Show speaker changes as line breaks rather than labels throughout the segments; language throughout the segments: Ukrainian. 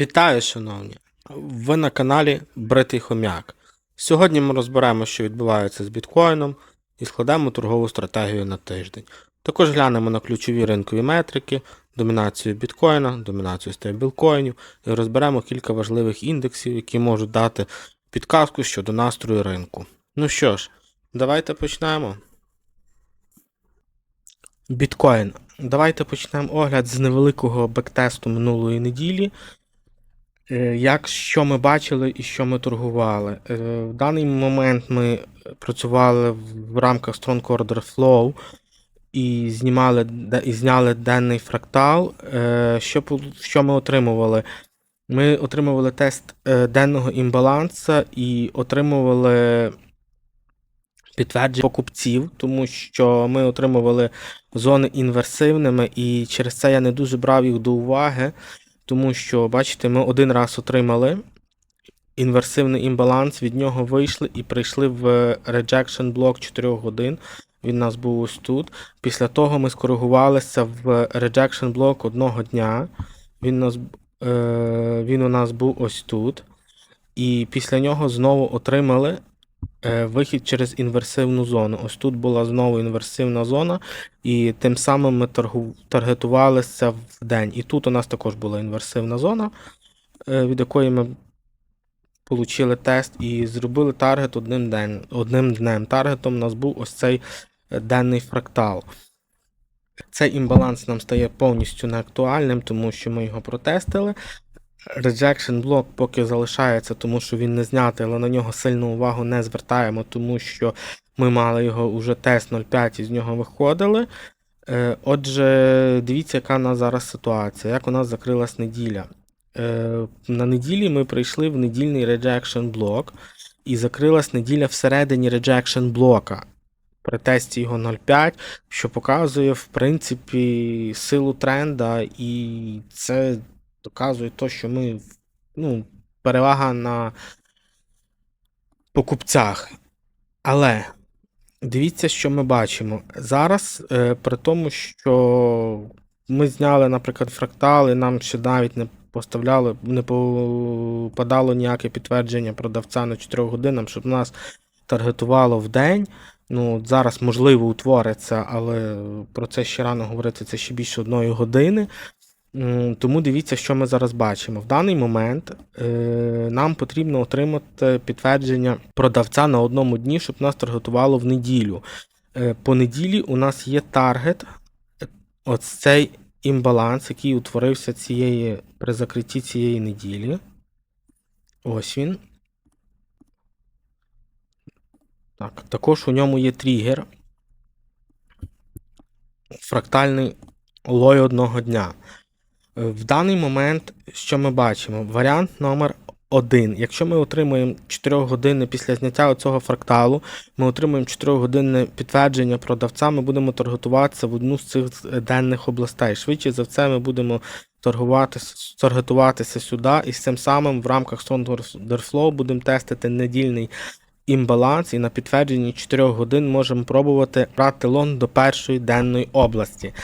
Вітаю, шановні! Ви на каналі Бритий Хомяк. Сьогодні ми розберемо, що відбувається з біткоїном, і складемо торгову стратегію на тиждень. Також глянемо на ключові ринкові метрики, домінацію біткоїна, домінацію стейблкоїнів і розберемо кілька важливих індексів, які можуть дати підказку щодо настрою ринку. Ну що ж, давайте почнемо. Біткоін. Давайте почнемо огляд з невеликого бектесту минулої неділі. Е, Як що ми бачили і що ми торгували. Е, В даний момент ми працювали в рамках Strong Order Flow і знімали і зняли денний фрактал. Е, Що, що ми отримували? Ми отримували тест денного імбаланса і отримували підтвердження покупців, тому що ми отримували зони інверсивними, і через це я не дуже брав їх до уваги. Тому що, бачите, ми один раз отримали інверсивний імбаланс, від нього вийшли і прийшли в rejection блок 4 годин. Він у нас був ось тут. Після того ми скоригувалися в rejection блок одного дня. Він, у нас, е, він у нас був ось тут. І після нього знову отримали е, вихід через інверсивну зону. Ось тут була знову інверсивна зона, і тим самим ми таргетувалися в день. І тут у нас також була інверсивна зона, е, від якої ми отримали тест і зробили таргет одним, день, одним днем. Таргетом у нас був ось цей е, денний фрактал. Цей імбаланс нам стає повністю неактуальним, тому що ми його протестили. Rejection блок поки залишається, тому що він не знятий, але на нього сильну увагу не звертаємо, тому що ми мали його уже тест 0,5 і з нього виходили. Е, Отже, дивіться, яка у нас зараз ситуація, як у нас закрилась неділя. Е, На неділі ми прийшли в недільний rejection блок, і закрилась неділя всередині rejection блока. При тесті його 0,5, що показує, в принципі, силу тренда, і це доказує те, що ми ну, перевага на покупцях. Але дивіться, що ми бачимо. Зараз, е, при тому, що ми зняли, наприклад, фрактали, нам ще навіть не поставляли, не попадало ніяке підтвердження продавця на 4 годинам, щоб нас таргетувало в день. Ну, зараз можливо утвориться, але про це ще рано говорити, це ще більше одної години. Тому дивіться, що ми зараз бачимо. В даний момент е, нам потрібно отримати підтвердження продавця на одному дні, щоб нас таргетувало в неділю. Е, по неділі у нас є таргет, ось цей імбаланс, який утворився цієї, при закритті цієї неділі. Ось він. Так, також у ньому є тригер. Фрактальний лой одного дня. Е, В даний момент, що ми бачимо? Варіант номер 1. Якщо ми отримуємо 4 години після зняття цього фракталу, ми отримуємо 4 годинне підтвердження продавця, ми будемо торгуватися в одну з цих е, денних областей. Швидше за все, ми будемо торгуватися, таргетуватися сюди, і з цим самим в рамках Stronger Flow будемо тестити недільний імбаланс, і на підтвердженні 4 годин можемо пробувати брати лонг до першої денної області.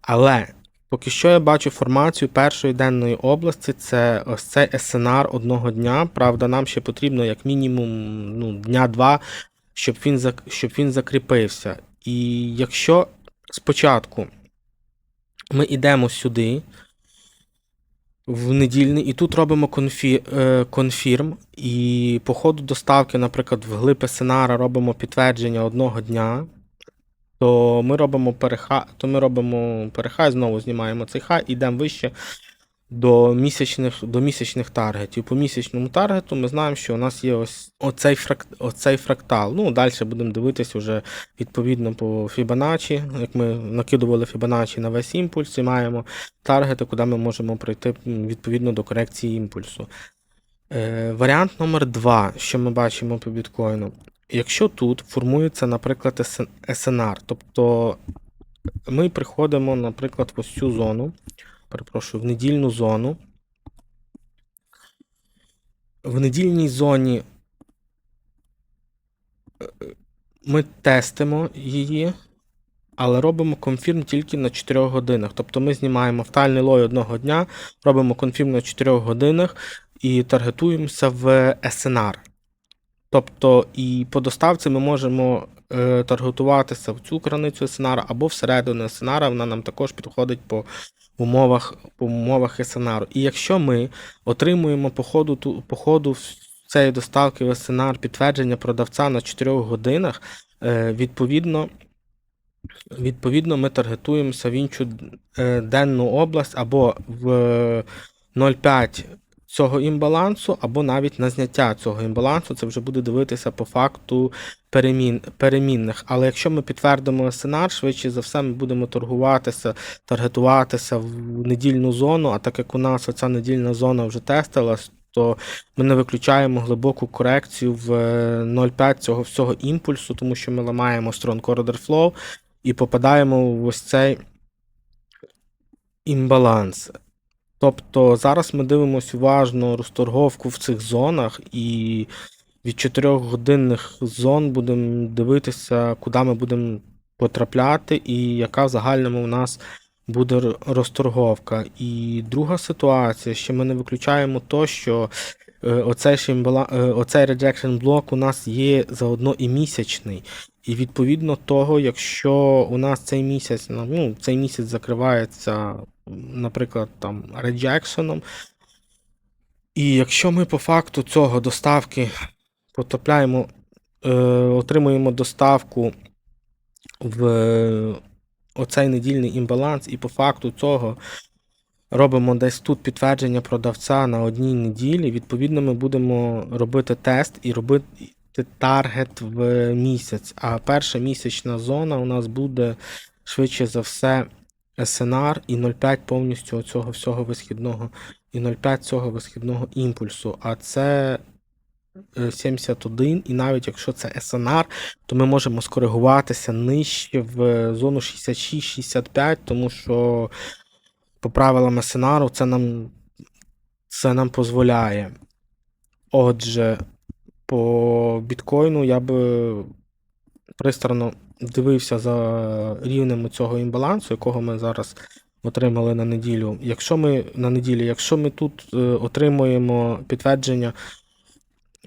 Але Поки що я бачу формацію першої денної області, це ось цей SNR одного дня. Правда, нам ще потрібно як мінімум ну, дня-два, щоб він, зак- щоб він закріпився. І якщо спочатку ми йдемо сюди, в недільний, і тут робимо конфі, е, конфірм, і по ходу доставки, наприклад, в глиб SNR робимо підтвердження одного дня то ми робимо перехай, то ми робимо перехай, знову знімаємо цей хай, йдемо вище до місячних, до місячних таргетів. По місячному таргету ми знаємо, що у нас є ось оцей, фрак, оцей фрактал. Ну, далі будемо дивитися вже відповідно по Fibonacci. Як ми накидували Fibonacci на весь імпульс і маємо таргети, куди ми можемо пройти відповідно до корекції імпульсу. Е, варіант номер 2, що ми бачимо по біткоїну. Якщо тут формується, наприклад, SN SNR, тобто ми приходимо, наприклад, в ось цю зону, перепрошую, в недільну зону. В недільній зоні е, ми тестимо її. але робимо конфірм тільки на 4 годинах. Тобто ми знімаємо фтальний лой одного дня, робимо конфірм на 4 годинах і таргетуємося в SNR. Тобто і по доставці ми можемо е, таргетуватися в цю краницю SNR або всередину SNR, вона нам також підходить по умовах, по умовах SNR. І якщо ми отримуємо по ходу, ту- по ходу цієї доставки в SNR підтвердження продавця на 4 годинах, е, відповідно, відповідно ми таргетуємося в іншу е, денну область або в 0,5 цього імбалансу, або навіть на зняття цього імбалансу. Це вже буде дивитися по факту перемін, перемінних. Але якщо ми підтвердимо сценар, швидше за все ми будемо торгуватися, таргетуватися в недільну зону, а так як у нас оця недільна зона вже тестилась, то ми не виключаємо глибоку корекцію в е, 0,5 цього всього імпульсу, тому що ми ламаємо Strong Order Flow і попадаємо в ось цей імбаланс. Тобто зараз ми дивимося уважно розторговку в цих зонах, і від 4 годинних зон будемо дивитися, куди ми будемо потрапляти, і яка в загальному у нас буде розторговка. І друга ситуація, ще ми не виключаємо то, що е, оцей, е, оцей rejection блок у нас є заодно і місячний. І відповідно того, якщо у нас цей місяць, ну, цей місяць закривається, наприклад, там реджекшеном, і якщо ми по факту цього доставки потрапляємо, е, отримуємо доставку в е, оцей недільний імбаланс, і по факту цього робимо десь тут підтвердження продавця на одній неділі, відповідно, ми будемо робити тест і робити таргет в місяць. А перша місячна зона у нас буде швидше за все SNR і 0,5 повністю цього всього висхідного і 0,5 цього висхідного імпульсу. А це е, 71, і навіть якщо це SNR, то ми можемо скоригуватися нижче в зону 66-65, тому що по правилам SNR це нам, це нам дозволяє. Отже, по біткоїну я би пристрано дивився за рівнем цього імбалансу, якого ми зараз отримали на неділю. Якщо ми на неділі, якщо ми тут е, отримуємо підтвердження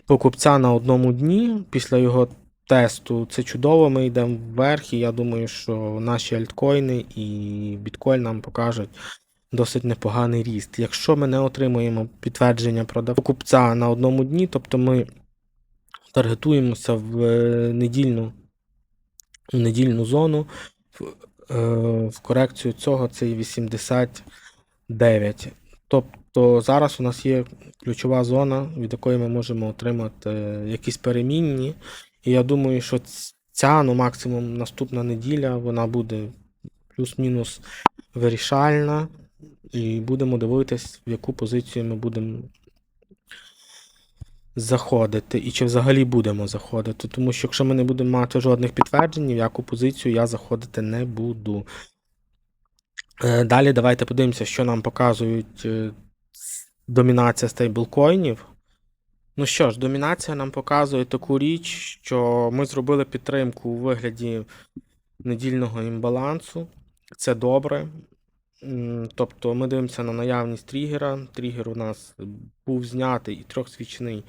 покупця на одному дні після його тесту, це чудово, ми йдемо вверх, і я думаю, що наші альткоїни і біткоін нам покажуть досить непоганий ріст. Якщо ми не отримуємо підтвердження покупця на одному дні, тобто ми таргетуємося в е, недільну, недільну зону, е, в корекцію цього це 89. Тобто зараз у нас є ключова зона, від якої ми можемо отримати якісь перемінні. І я думаю, що ця, ну максимум наступна неділя, вона буде плюс-мінус вирішальна. І будемо дивитись, в яку позицію ми будемо заходити, і чи взагалі будемо заходити. Тому що якщо ми не будемо мати жодних підтверджень, в яку позицію я заходити не буду. Е, Далі давайте подивимося, що нам показують е, домінація стейблкоїнів. Ну що ж, домінація нам показує таку річ, що ми зробили підтримку у вигляді недільного імбалансу. Це добре. Тобто ми дивимося на наявність тригера. Тригер у нас був знятий і трьохсвічний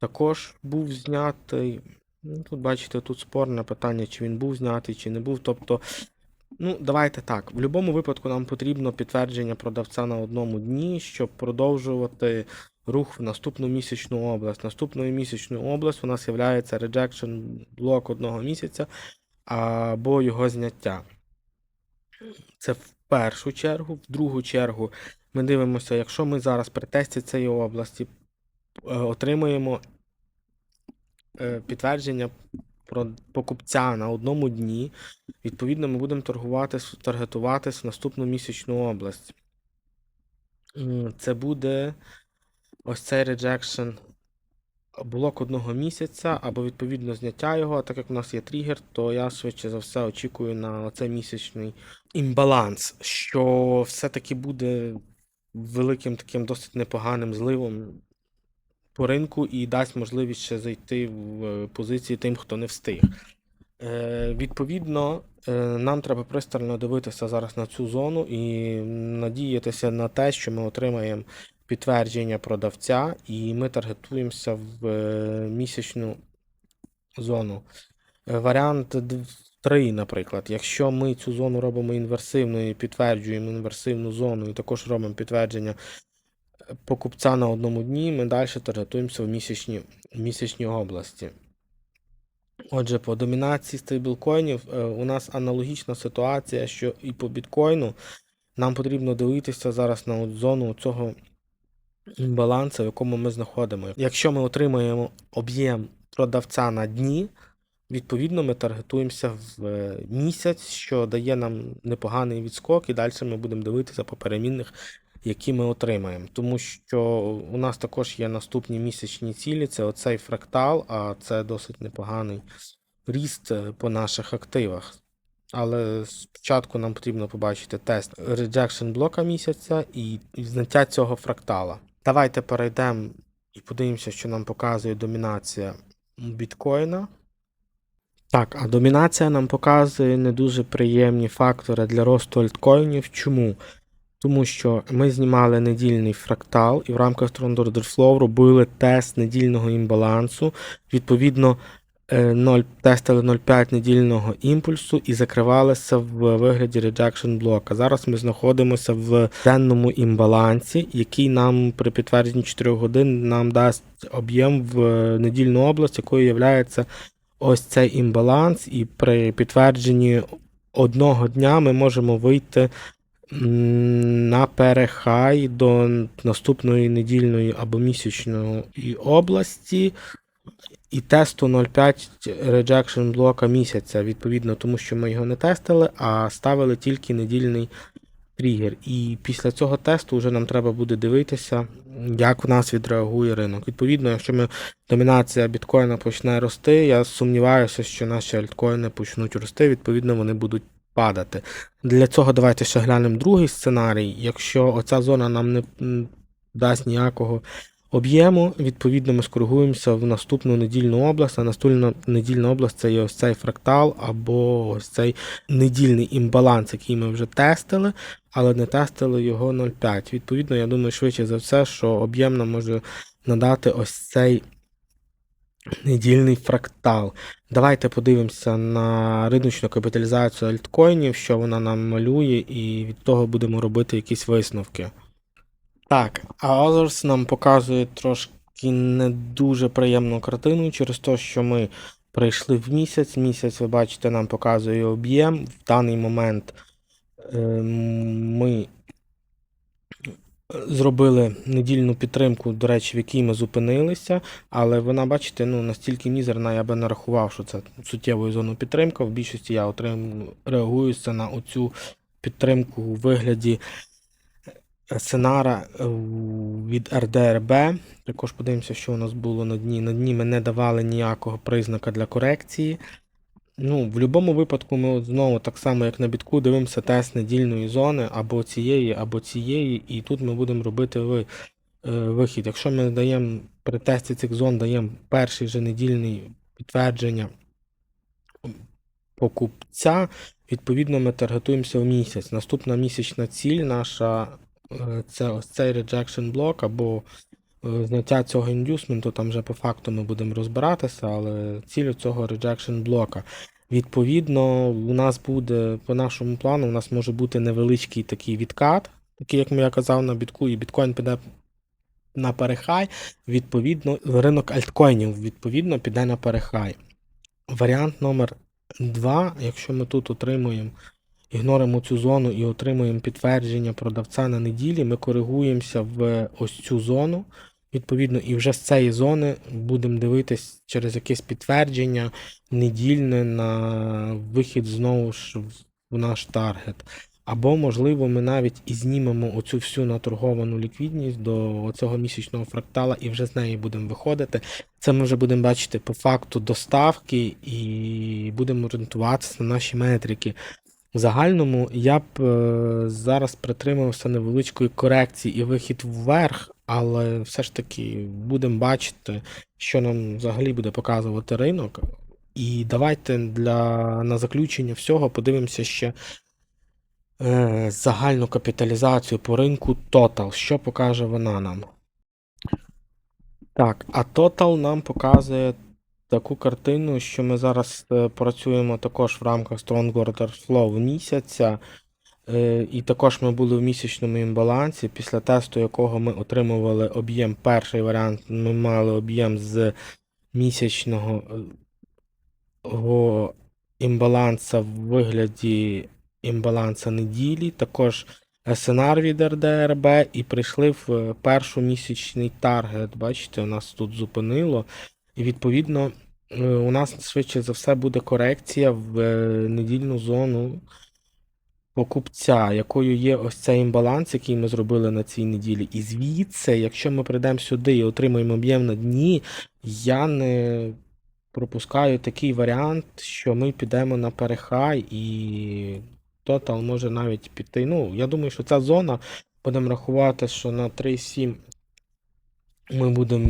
також був знятий. Ну, Тут бачите, тут спорне питання, чи він був знятий, чи не був. Тобто, ну, давайте так. В будь-якому випадку нам потрібно підтвердження продавця на одному дні, щоб продовжувати рух в наступну місячну область. Наступною місячною область у нас є rejection блок одного місяця або його зняття. Це в першу чергу. В другу чергу ми дивимося, якщо ми зараз при тесті цієї області отримуємо е, підтвердження про покупця на одному дні, відповідно, ми будемо торгувати, таргетуватись в наступну місячну область. Це буде ось цей rejection блок одного місяця, або відповідно зняття його. А так як у нас є тригер, то я швидше за все очікую на цей місячний імбаланс, що все-таки буде великим таким досить непоганим зливом по ринку і дасть можливість ще зайти в е, позиції тим, хто не встиг. Е, відповідно, е, нам треба пристально дивитися зараз на цю зону і надіятися на те, що ми отримаємо підтвердження продавця, і ми таргетуємося в місячну зону. Варіант 3, наприклад, якщо ми цю зону робимо інверсивною підтверджуємо інверсивну зону, і також робимо підтвердження покупця на одному дні, ми далі таргетуємося в місячні, місячній області. Отже, по домінації стейблкоїнів е, у нас аналогічна ситуація, що і по біткоїну нам потрібно дивитися зараз на от зону цього балансу, в якому ми знаходимося. Якщо ми отримаємо об'єм продавця на дні, відповідно ми таргетуємося в е, місяць, що дає нам непоганий відскок, і далі ми будемо дивитися по перемінних, які ми отримаємо. Тому що у нас також є наступні місячні цілі, це оцей фрактал, а це досить непоганий ріст е, по наших активах. Але спочатку нам потрібно побачити тест rejection блока місяця і зняття цього фрактала. Давайте перейдемо і подивимося, що нам показує домінація біткоїна. Так, а домінація нам показує не дуже приємні фактори для росту альткоїнів. Чому? Тому що ми знімали недільний фрактал і в рамках Order робили тест недільного імбалансу. Відповідно, е, 0, тестили 0,5 недільного імпульсу і закривалися в вигляді rejection блока. Зараз ми знаходимося в денному імбалансі, який нам при підтвердженні 4 годин нам дасть об'єм в недільну область, якою є ось цей імбаланс, і при підтвердженні одного дня ми можемо вийти на перехай до наступної недільної або місячної області і тесту 0,5 rejection блока місяця, відповідно, тому що ми його не тестили, а ставили тільки недільний тригер. І після цього тесту вже нам треба буде дивитися, як у нас відреагує ринок. Відповідно, якщо ми домінація біткоїна почне рости, я сумніваюся, що наші альткоїни почнуть рости, відповідно, вони будуть падати. Для цього давайте ще глянемо другий сценарій. Якщо оця зона нам не дасть ніякого об'єму, відповідно, ми скоригуємося в наступну недільну область. А наступна недільна область це є ось цей фрактал або ось цей недільний імбаланс, який ми вже тестили, але не тестили його 0,5. Відповідно, я думаю, швидше за все, що об'єм нам може надати ось цей недільний фрактал. Давайте подивимося на риночну капіталізацію альткоїнів, що вона нам малює, і від того будемо робити якісь висновки. Так, а Others нам показує трошки не дуже приємну картину через те, що ми прийшли в місяць. Місяць, ви бачите, нам показує об'єм. В даний момент е, ми зробили недільну підтримку, до речі, в якій ми зупинилися, але вона, бачите, ну настільки мізерна, я би не рахував, що це суттєвою зоною підтримка. В більшості я отрим... реагуюся на оцю підтримку у вигляді сценара е, від РДРБ. Також подивимося, що у нас було на дні. На дні ми не давали ніякого признака для корекції. Ну, В будь-якому випадку ми знову, так само, як на бітку, дивимося тест недільної зони або цієї, або цієї, і тут ми будемо робити ви- е, вихід. Якщо ми даємо при тесті цих зон даємо перший же недільний підтвердження покупця, відповідно, ми таргетуємося в місяць. Наступна місячна ціль наша е, це ось цей rejection блок або зняття цього індюсменту, там вже по факту ми будемо розбиратися, але ціль цього rejection блока. Відповідно, у нас буде по нашому плану, у нас може бути невеличкий такий відкат, такий, як я казав, на бітку, і біткоін піде на перехай. Відповідно, ринок альткоїнів відповідно піде на перехай. Варіант номер 2, якщо ми тут отримуємо, ігноримо цю зону і отримуємо підтвердження продавця на неділі, ми коригуємося в ось цю зону. Відповідно, і вже з цієї зони будемо дивитись через якесь підтвердження недільне на вихід знову ж в наш таргет. Або, можливо, ми навіть і знімемо оцю всю наторговану ліквідність до цього місячного фрактала і вже з неї будемо виходити. Це ми вже будемо бачити по факту доставки і будемо орієнтуватися на наші метрики. В загальному я б е, зараз притримався невеличкої корекції і вихід вверх, але все ж таки будемо бачити, що нам взагалі буде показувати ринок. І давайте для, на заключення всього подивимося ще е, загальну капіталізацію по ринку Total. Що покаже вона нам? Так, а Total нам показує таку картину, що ми зараз е, працюємо також в рамках Strong Order Flow місяця. Е, І також ми були в місячному імбалансі, після тесту якого ми отримували об'єм. Перший варіант ми мали об'єм з місячного імбаланса в вигляді імбаланса неділі, також SNR від РДРБ, і прийшли в е, першу місячний таргет. Бачите, у нас тут зупинило. І відповідно е, у нас швидше за все буде корекція в недільну зону покупця, якою є ось цей імбаланс, який ми зробили на цій неділі. І звідси, якщо ми прийдемо сюди і отримаємо об'єм на дні, я не пропускаю такий варіант, що ми підемо на перехай і тотал може навіть піти. Ну, я думаю, що ця зона, будемо рахувати, що на 3,7 ми будемо,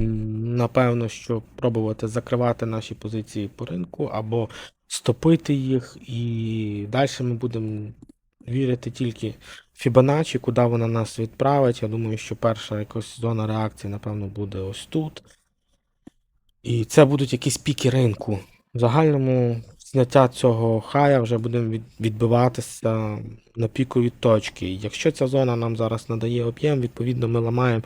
напевно, що пробувати закривати наші позиції по ринку або стопити їх, і далі ми будемо вірити тільки Fibonacci, куди вона нас відправить. Я думаю, що перша якась зона реакції, напевно, буде ось тут. І це будуть якісь піки ринку. В загальному зняття цього хая вже будемо відбиватися на пікові точки. Якщо ця зона нам зараз надає об'єм, відповідно ми ламаємо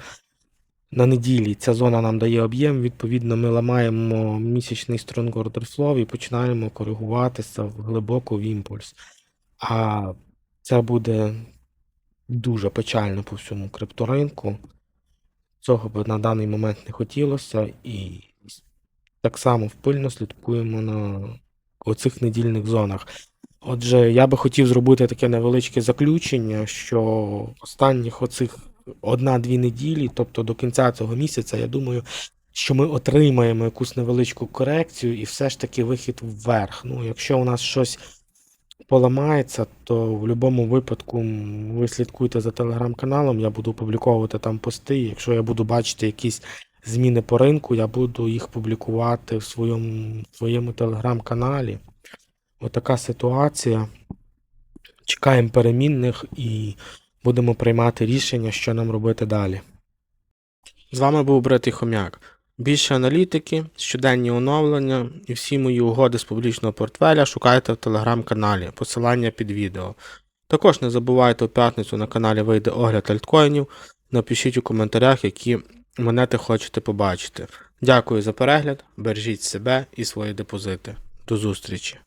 на неділі. Ця зона нам дає об'єм, відповідно, ми ламаємо місячний Strong Order Flow і починаємо коригуватися в глибоко в імпульс. А це буде дуже печально по всьому крипторинку. Цього би на даний момент не хотілося, і так само впильно слідкуємо на оцих недільних зонах. Отже, я би хотів зробити таке невеличке заключення, що останніх оцих одна-дві неділі, тобто до кінця цього місяця, я думаю, що ми отримаємо якусь невеличку корекцію і все ж таки вихід вверх. Ну, якщо у нас щось поламається, то в будь-якому випадку ви слідкуйте за телеграм-каналом, я буду публіковувати там пости. Якщо я буду бачити якісь зміни по ринку, я буду їх публікувати в своєму, в своєму телеграм-каналі. Отака ситуація. Чекаємо перемінних і будемо приймати рішення, що нам робити далі. З вами був Бритий Хом'як. Більше аналітики, щоденні оновлення і всі мої угоди з публічного портфеля шукайте в телеграм-каналі, посилання під відео. Також не забувайте у п'ятницю на каналі вийде огляд альткоїнів. Напишіть у коментарях, які монети хочете побачити. Дякую за перегляд, бережіть себе і свої депозити. До зустрічі!